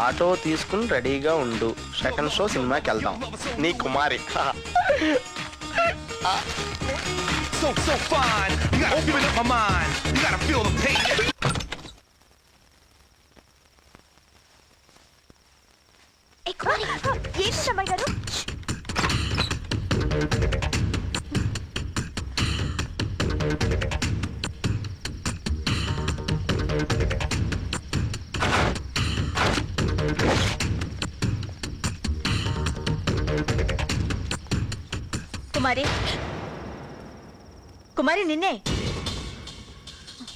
Auto తీసుకుని రెడీగా ఉండు సెకండ్ షో సినిమాకి వెళ్దాం నీ కుమారి So, so fine. You gotta open up my mind. You gotta feel the pain. కుమారి. కుమారి నిన్నే.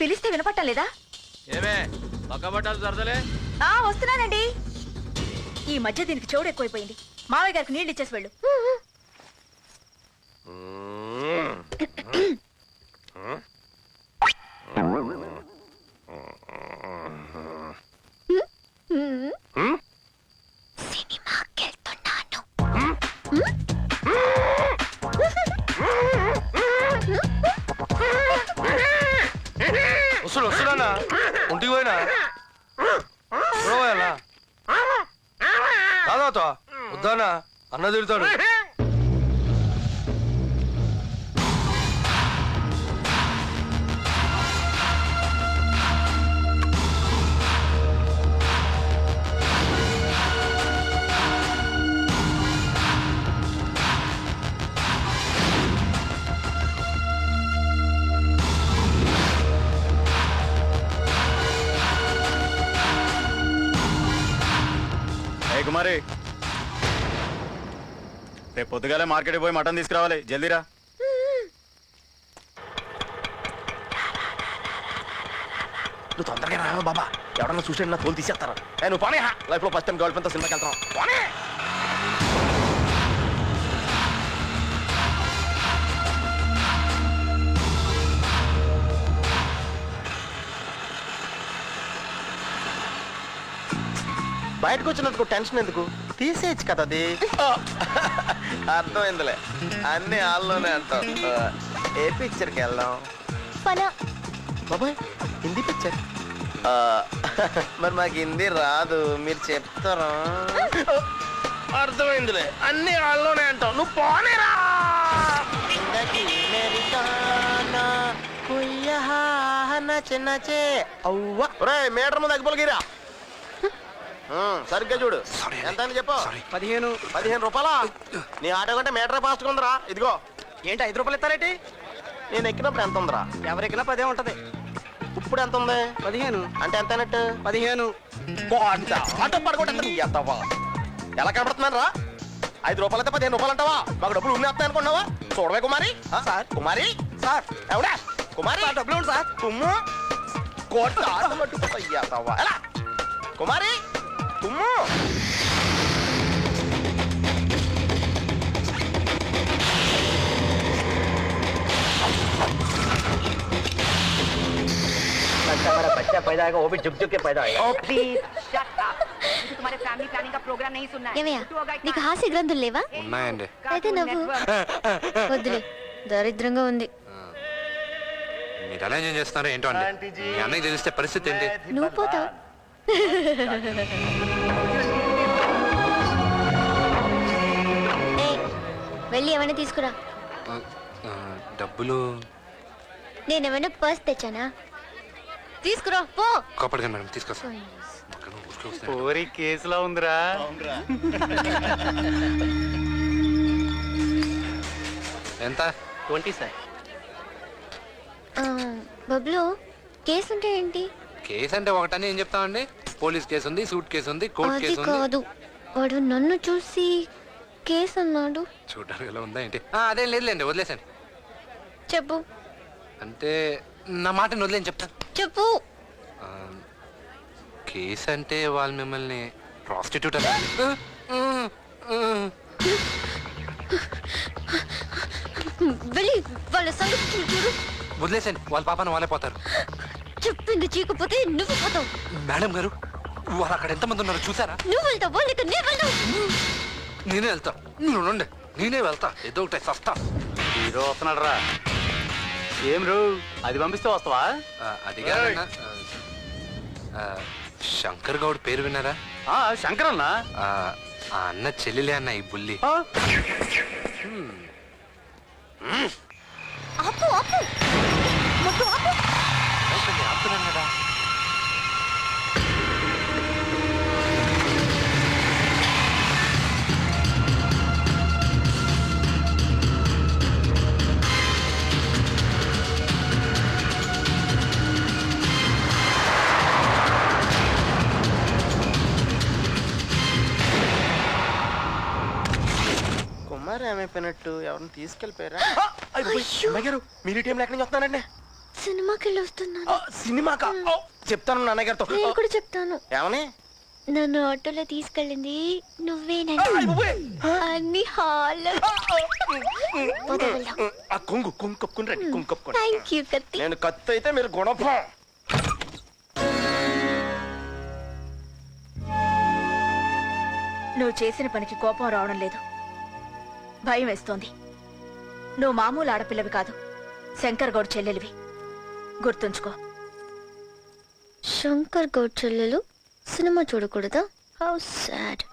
పిలిస్తే వినపట్టం లేదా? ఏమే పక్క బట్టాలు సరదలే? ఆ వస్తున్నానండి. ఈ మధ్య దీనికి చెవుడు ఎక్కువైపోయింది. మావయ్య గారికి నీళ్ళు ఇచ్చేసి వెళ్ళు. ఒంటికి పోయినా? పోయాలా? కాదా వద్దానా అన్న తిడతాడు. మరి. రేపు పొద్దుగాలే మార్కెట్ పోయి మటన్ తీసుకురావాలి. జల్దీరా. నువ్వు తొందరగా రా బాబా. ఎవరన్నా చూసే నా తోలు తీసేస్తారా? నేను పోనీ. లైఫ్లో ఫస్ట్ టైం గర్ల్ ఫ్రెండ్తో సినిమాకి వెళ్తాను పోనీ. బయటకు వచ్చినందుకు టెన్షన్ ఎందుకు? తీసేయచ్చు కదా అది. అర్థమైందిలే. అన్ని హాల్లోనే అంటాం. ఏ పిక్చర్కి వెళ్దాం? పనా బాబాయ్ హిందీ పిక్చర్ మరి మాకు హిందీ రాదు మీరు చెప్తారా? అర్థమైందిలే. అన్ని వాళ్ళలోనే అంటావు నువ్వు పోనేరా మీటర్ ముందు అగ్గిపోలగిరా సరిగ్గా చూడు. ఎంత అని చెప్పు? పదిహేను. పదిహేను రూపాయలా? నీ ఆటో కంటే మీటర్ ఫాస్ట్ ఉందిరా. ఇదిగో. ఏంటి ఐదు రూపాయలు ఇస్తారేటి? నేను ఎక్కినప్పుడు ఎంత ఉందిరా? ఎవరికైనా పదే ఉంటది. ఇప్పుడు ఎంత ఉంది? పదిహేను. అంటే ఎంత అన్నట్టు పదిహేను. ఆటో ఎత్తవా ఎలా కనబడుతున్నాను రా? ఐదు రూపాయలు అయితే పదిహేను రూపాయలు అంటావా? మాకు డబ్బులు ఉన్నాయి అనుకున్నావా చూడవే కుమారి. ఆ, సార్. కుమారి. సార్. ఎవడా? కుమారి. సార్, డబ్బులు సార్. కోట ఎత్తవా ఎలా? కుమారి. తుమ్ము बच्चा पैदा होगा वो भी झुक झुक के पैदा होगा तुम्हारे फैमिली प्लानिंग का प्रोग्राम नहीं सुनना है ఏమయ్యా छुट्टू होगा నీకు इतना। హాస్య గ్రంథులు లేవా ఉన్నాయండి అయితే నవ్వు వద్దులే దరిద్రంగా ఉంది మీరు ఎలా ఎంజాయ్ చేస్తున్నారో ఏంటో అండి మీ అన్నయ్య తెలిస్తే పరిస్థితి ఏంటి నువ్వు పోతావు ఏయ్, వెళ్ళి ఏమైనా తీసుకురా. డబ్బులు? నేనేమైనా పర్స్ తెచ్చానా? తీసుకురా పో. కాపాడగా మేడం వస్తాయి. ఓరి కేసులో ఉందిరా. ఎంత? Twenty sir. బబ్లు కేసు అంటే ఏంటి? కేసు అంటే ఒకటని ఏం చెప్తామండి? పోలీస్ కేసు ఉంది సూట్ కేసు ఉంది కోర్టు అది కేసు ఉంది. కాదు. వాడు నన్ను చూసి కేసు అన్నాడు. చూడడానికి ఎలా ఉందా ఏంటి? ఆ, అదేం లేదులేండి వదిలేసండి చెప్పు. అంటే నా మాటని వదిలేని చెప్తాను చెప్పు. ఆ, కేసు అంటే వాళ్ళు మిమ్మల్ని ప్రాస్టిట్యూట్ అన్నారు. వెళ్ళి వాళ్ళ సంగతి చూడు వదిలేసండి వాళ్ళ పాపన వాళ్ళే పోతారు. చెప్పింది చీకపోతే నువ్వు పోతావు. మేడం గారు వాళ్ళు అక్కడ ఎంతమంది ఉన్నారో చూసారా నువ్వు వెళ్తావు లేక నేను వెళ్తావు. నేనే వెళ్తా. మీరు ఉండండి. నేనే వెళ్తా. ఏదో ఒకటి సస్తా. హీరో వస్తున్నాడు రా ఏం రూ? అది పంపిస్తే వస్తావా? ఆ, అది కాదన్నా. ఆ, శంకర్ గౌడ్ పేరు విన్నారా? ఆ, శంకర్ అన్న? ఆ ఆ అన్న చెల్లెలే అన్న ఈ బుల్లి. ఆపు ఆపు. మొత్తం ఆపు. ఏమైపోయినట్టు? ఎవరిని తీసుకెళ్ళిపోయారా? మీరు టైంలో ఎక్కడి నుంచి వస్తున్నారండి? సినిమాకి వెళ్ళి వస్తున్నాను సినిమాకా? ఓ, చెప్తాను నాన్నయ్య గారితో నేను కూడా చెప్తాను. ఏమని? నన్ను ఆటోలో తీసుకెళ్ళింది నువ్వేనండి అన్ని హాల్. ఆ కొంగు కొంగు కప్పుకుని రండి కొంగు కప్పుకోండి థ్యాంక్ యూ కత్తి. నేను కత్తి అయితే మీరు గుణపం నువ్వు చేసిన పనికి కోపం రావడం లేదు. భయం వేస్తోంది. నువ్వు మామూలు ఆడపిల్లవి కాదు. శంకర్ గౌడ్ చెల్లెలివి. గుర్తుంచుకో. శంకర్ గౌడ్ చెల్లెలు? సినిమా చూడకూడదా? How sad